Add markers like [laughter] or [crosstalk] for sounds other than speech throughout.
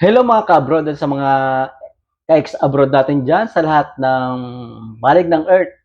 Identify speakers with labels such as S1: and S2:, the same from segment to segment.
S1: Hello mga ka-abroad sa mga ka-ex-abroad natin dyan sa lahat ng balig ng Earth.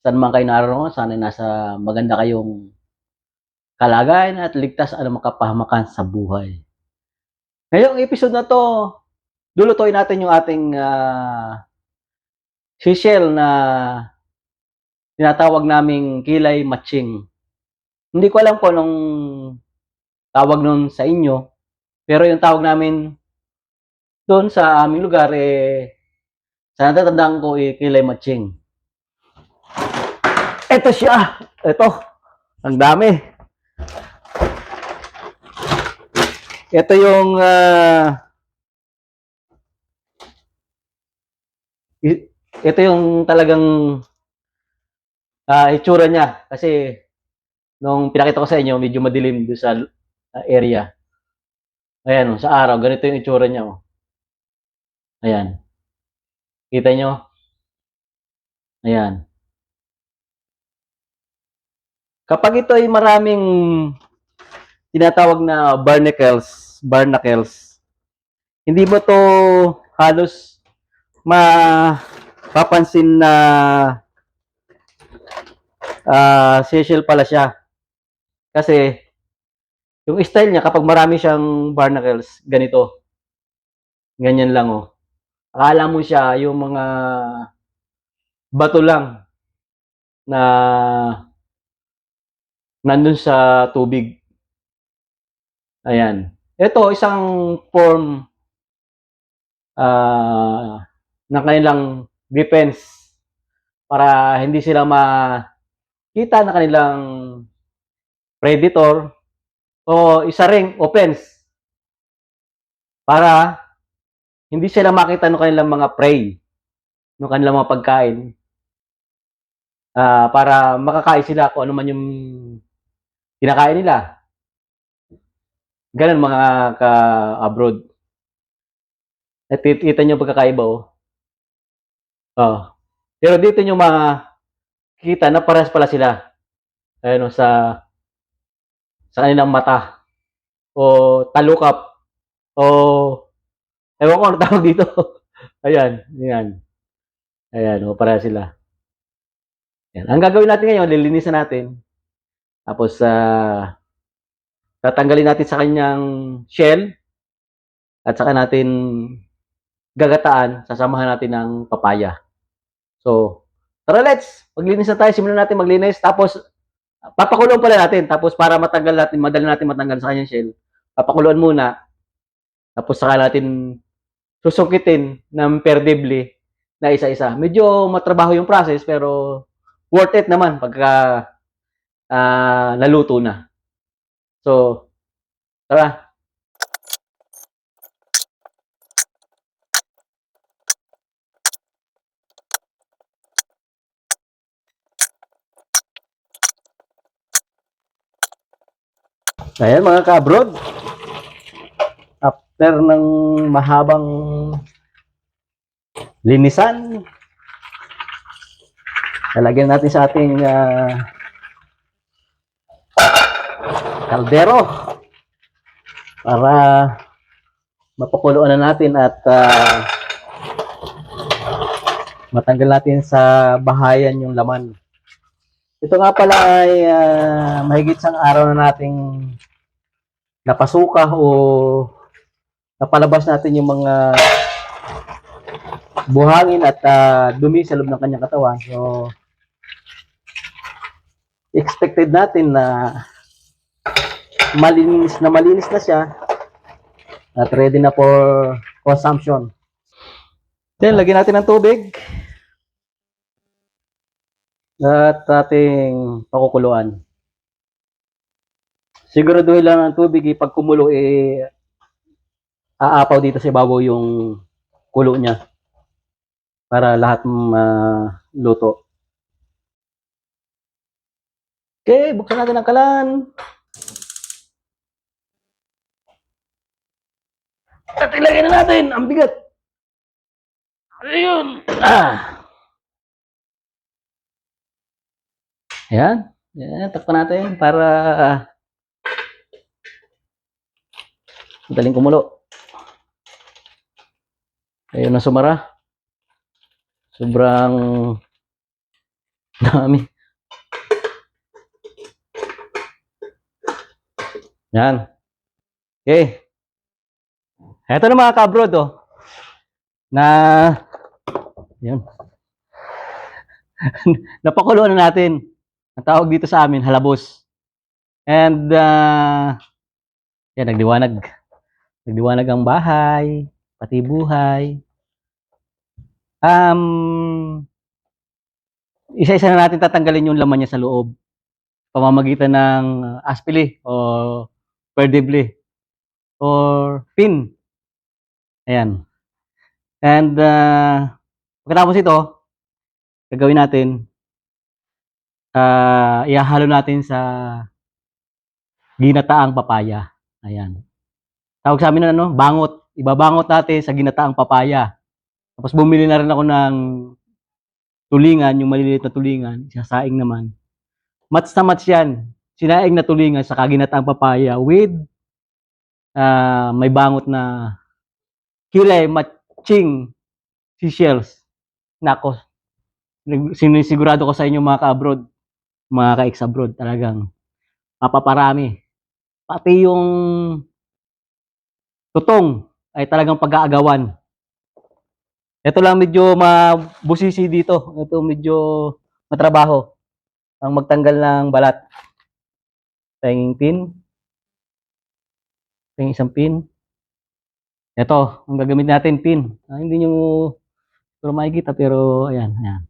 S1: Saan man kayo naroon, sana nasa maganda kayong kalagayan at ligtas ang makapahamakan sa buhay. Ngayong episode na to, lulutuin natin yung ating uh, sishel na tinatawag naming kilay matching. Hindi ko alam po nung tawag nun sa inyo, pero yung tawag namin doon sa aming lugar, eh, sa natatandaan ko, eh, kilay matching. Ito siya. Ito. Ang dami. Ito yung ah, i- ito yung talagang ah, itsura niya kasi nung pinakita ko sa inyo medyo madilim doon sa ah, area. Ayan, sa araw, ganito yung itsura niya. Oh. Ayan. Kita nyo? Ayan. Kapag ito ay maraming tinatawag na barnacles, barnacles, hindi mo to halos mapapansin na ah seashell pala siya. Kasi yung style niya kapag marami siyang barnacles, ganito. Ganyan lang oh. Akala mo siya yung mga bato lang na nandun sa tubig. Ayan. Ito, isang form ah ng kanilang defense para hindi sila makita na kanilang predator o isa ring offense para hindi sila makita ng kanilang mga prey, ng kanilang mga pagkain. Ah, para makakain sila kung ano man yung kinakain nila. Ganun mga ka-abroad. At kita nyo pagkakaiba, oh. Oh. Pero dito nyo makikita na parehas pala sila. Ayun, oh, sa sa kanilang mata. O talukap. O ewan ko ano tawag dito. [laughs] ayan, ayan. Ayan, o para sila. Ayan. Ang gagawin natin ngayon, lilinisan natin. Tapos, ah, tatanggalin natin sa kanyang shell. At saka natin gagataan, sasamahan natin ng papaya. So, tara let's! Maglinis na tayo, simulan natin maglinis. Tapos, papakulong pala natin. Tapos, para matanggal natin, madali natin matanggal sa kanyang shell, papakuluan muna. Tapos, saka natin susukitin ng perdibly na isa-isa. Medyo matrabaho yung process, pero worth it naman pagka ah, naluto na. So, tara. Ayan mga ka-abroad. After ng mahabang linisan, lalagyan natin sa ating ah, kaldero para mapakuluan na natin at ah, matanggal natin sa bahayan yung laman. Ito nga pala ay ah, mahigit sang araw na nating napasuka o napalabas natin yung mga buhangin at ah, dumi sa loob ng kanyang katawan. So, expected natin na malinis na malinis na siya at ready na for consumption. Then, lagyan natin ng tubig at ating pakukuluan. Siguraduhin lang ng tubig, eh, pag kumulo, eh, aapaw dito sa ibabaw yung kulo niya para lahat maluto. Okay, buksan natin ang kalan. At ilagay na natin ang bigat. Ayun. Ah. Ayan. Ayan, takpan natin para madaling kumulo. Ayun na sumara. Sobrang dami. Yan. Okay. Ito na mga kabrod, oh. Na, yun. [laughs] Napakulo na natin. Ang tawag dito sa amin, halabos. And, uh, yan, nagdiwanag. Nagdiwanag ang bahay, pati buhay. Um, isa-isa na natin tatanggalin yung laman niya sa loob. Pamamagitan ng aspili o perdibli or pin. Ayan. And uh, pagkatapos ito, gagawin natin, uh, ihahalo natin sa ginataang papaya. Ayan. Tawag sa amin na ano, bangot. Ibabangot natin sa ginataang papaya. Tapos bumili na rin ako ng tulingan, yung maliliit na tulingan, sasaing naman. Mats na mats yan. Sinaing na tulingan sa kaginataang papaya with ah, may bangot na kilay, matching seashells. Nako, sinisigurado ko sa inyo mga ka-abroad, mga ka-ex-abroad, talagang mapaparami. Pati yung tutong ay talagang pag-aagawan. Ito lang medyo mabusisi dito. Ito medyo matrabaho. Ang magtanggal ng balat. Tanging pin. Tanging isang pin. Ito, ang gagamit natin pin. Ah, hindi nyo pero makikita pero ayan, ayan.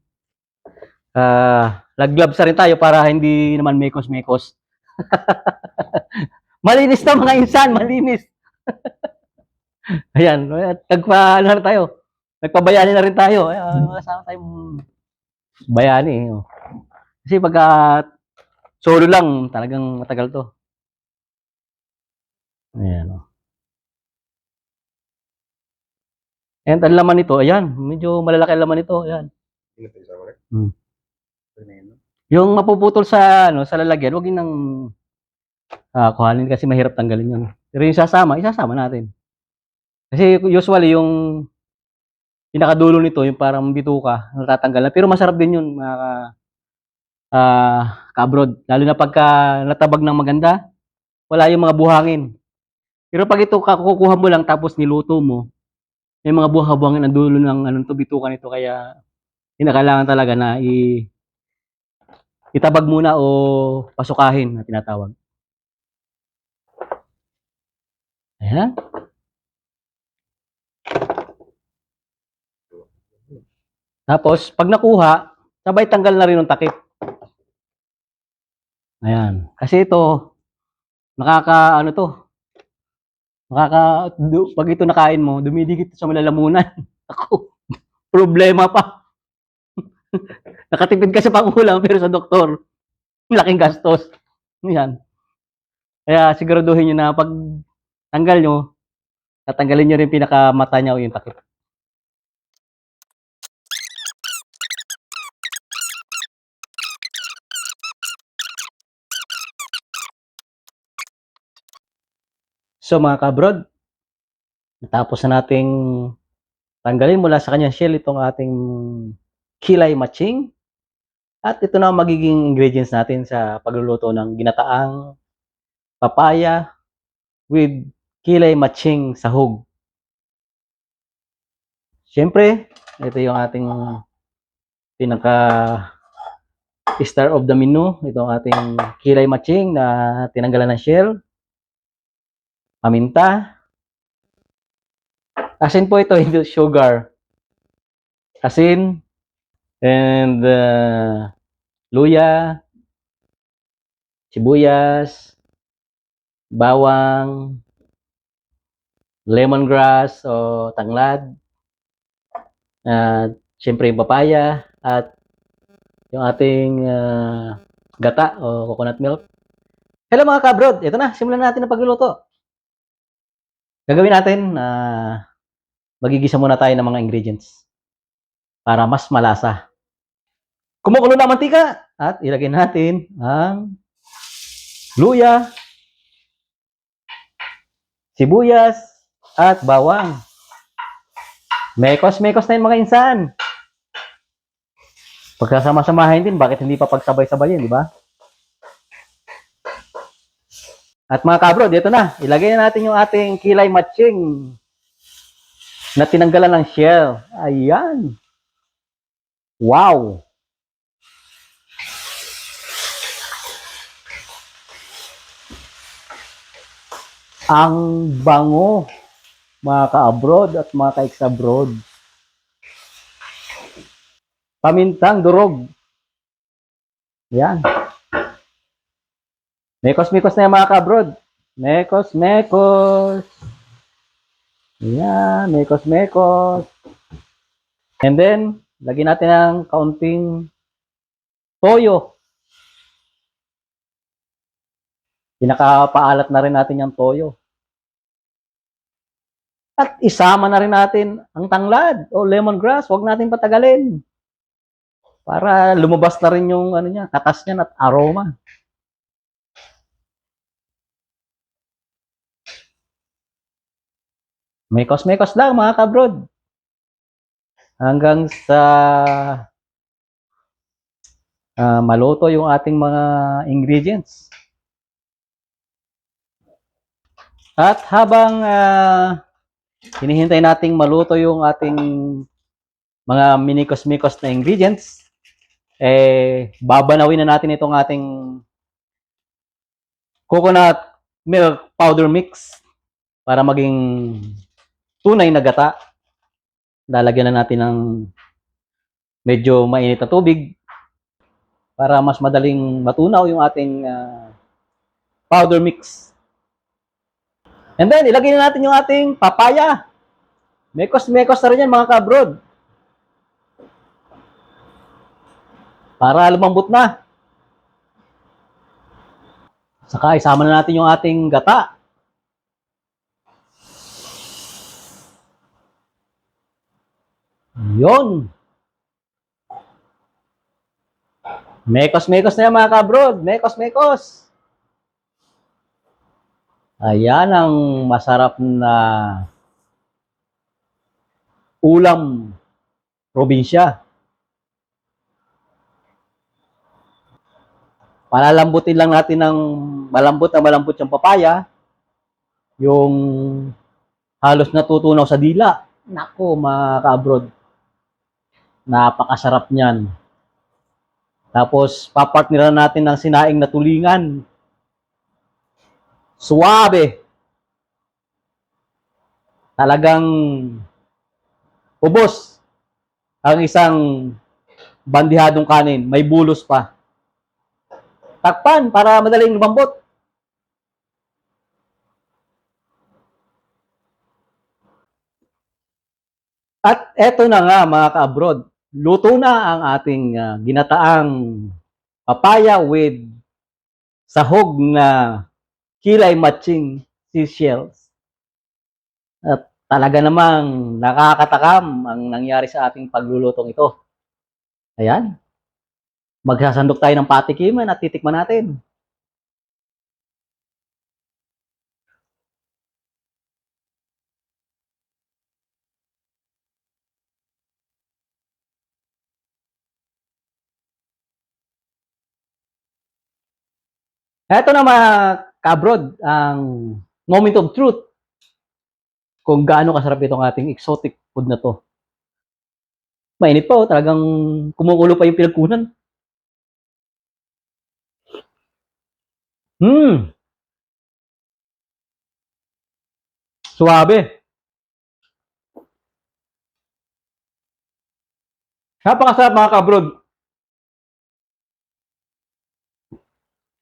S1: Ah, lag-gloves na rin tayo para hindi naman mekos-mekos. [laughs] malinis to mga insan, malinis. [laughs] ayan, nagpa ano na tayo. Nagpabayani na rin tayo. Ay, ah, Kasama tayong bayani. oh. Kasi pagka solo lang, talagang matagal to. Ayan. Oh. And ang laman nito, ayan, medyo malalaki ang laman nito, ayan. Hmm. Yung mapuputol sa ano, sa lalagyan, wag yun nang ah, kuhanin kasi mahirap tanggalin yun. Pero yung sasama, isasama natin. Kasi usually yung pinakadulo nito, yung parang bituka, natatanggal na. Pero masarap din yun, mga ka, ah, kabrod. Lalo na pagka natabag ng maganda, wala yung mga buhangin. Pero pag ito kukuha mo lang tapos niluto mo, may mga buha-buhangin ang dulo ng anong to bituka nito kaya kinakailangan talaga na i itabag muna o pasukahin na tinatawag. Ayan. Tapos, pag nakuha, sabay tanggal na rin ng takip. Ayan. Kasi ito, nakaka, ano to, nakaka, pag ito nakain mo, dumidikit sa malalamunan. [laughs] Ako, problema pa. [laughs] Nakatipid ka sa pangulam, pero sa doktor, laking gastos. Yan. Kaya siguraduhin nyo na pag tanggal nyo, tatanggalin nyo rin pinakamata niya o yung takip. So mga kabrod, natapos na nating tanggalin mula sa kanyang shell itong ating kilay matching. At ito na ang magiging ingredients natin sa pagluluto ng ginataang papaya with kilay matching sahog. Siyempre, ito yung ating pinaka star of the menu. Ito ang ating kilay matching na tinanggalan ng shell. Paminta. Asin po ito, [laughs] hindi sugar. Asin. And uh, luya. Sibuyas. Bawang. Lemongrass o tanglad. At syempre yung papaya. At yung ating uh, gata o coconut milk. Hello mga kabrod, ito na, simulan natin ang pagluluto. Gagawin natin na magigisa muna tayo ng mga ingredients para mas malasa. Kumukulo na mantika at ilagay natin ang luya, sibuyas, at bawang. Mekos-mekos na yung mga insan. Pagkasama-samahin din, bakit hindi pa pagsabay-sabayin, di ba? At mga kabro, dito na. Ilagay na natin yung ating kilay matching na tinanggalan ng shell. Ayan. Wow. Ang bango, mga ka-abroad at mga ka-ex-abroad. Pamintang durog. Yan. Mekos-mekos na yan mga ka-abroad. Mekos, mekos. Yan, mekos, mekos. And then, lagyan natin ng kaunting toyo. Pinakapaalat na rin natin yung toyo. At isama na rin natin ang tanglad o lemongrass. Huwag natin patagalin. Para lumabas na rin yung ano niya, katas niya at aroma. Mekos-mekos lang mga kabrod. Hanggang sa ah, maluto yung ating mga ingredients. At habang ah, hinihintay nating maluto yung ating mga minikos-mikos na ingredients, eh, babanawin na natin itong ating coconut milk powder mix para maging tunay na gata. Lalagyan na natin ng medyo mainit na tubig para mas madaling matunaw yung ating ah, powder mix. And then, ilagay na natin yung ating papaya. Mekos-mekos na rin yan mga kabrod. Para lumambot na. Saka isama na natin yung ating gata. Yun. Mekos-mekos na yan mga kabrod. Mekos-mekos. Ayan ang masarap na ulam probinsya. Palalambutin lang natin ng malambot na malambot yung papaya. Yung halos natutunaw sa dila. Nako, mga ka-abroad. Napakasarap niyan. Tapos, papartneran natin ng sinaing na tulingan. Suwabe. Talagang ubos ang isang bandihadong kanin. May bulos pa. Takpan para madaling lumambot. At eto na nga mga ka-abroad, luto na ang ating ah, ginataang papaya with sahog na kilay matching seashells. At talaga namang nakakatakam ang nangyari sa ating paglulutong ito. Ayan. Magsasandok tayo ng patikiman at titikman natin. Ito na mga kabrod, ang moment of truth kung gaano kasarap itong ating exotic food na to. Mainit pa, oh. talagang kumukulo pa yung pinagkunan. Hmm. Suwabe. Napakasarap mga kabrod.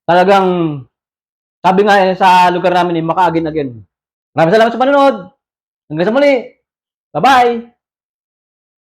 S1: Talagang, sabi nga eh, sa lugar namin, eh, makaagin again. Maraming salamat sa panonood. Hanggang sa muli. Bye-bye.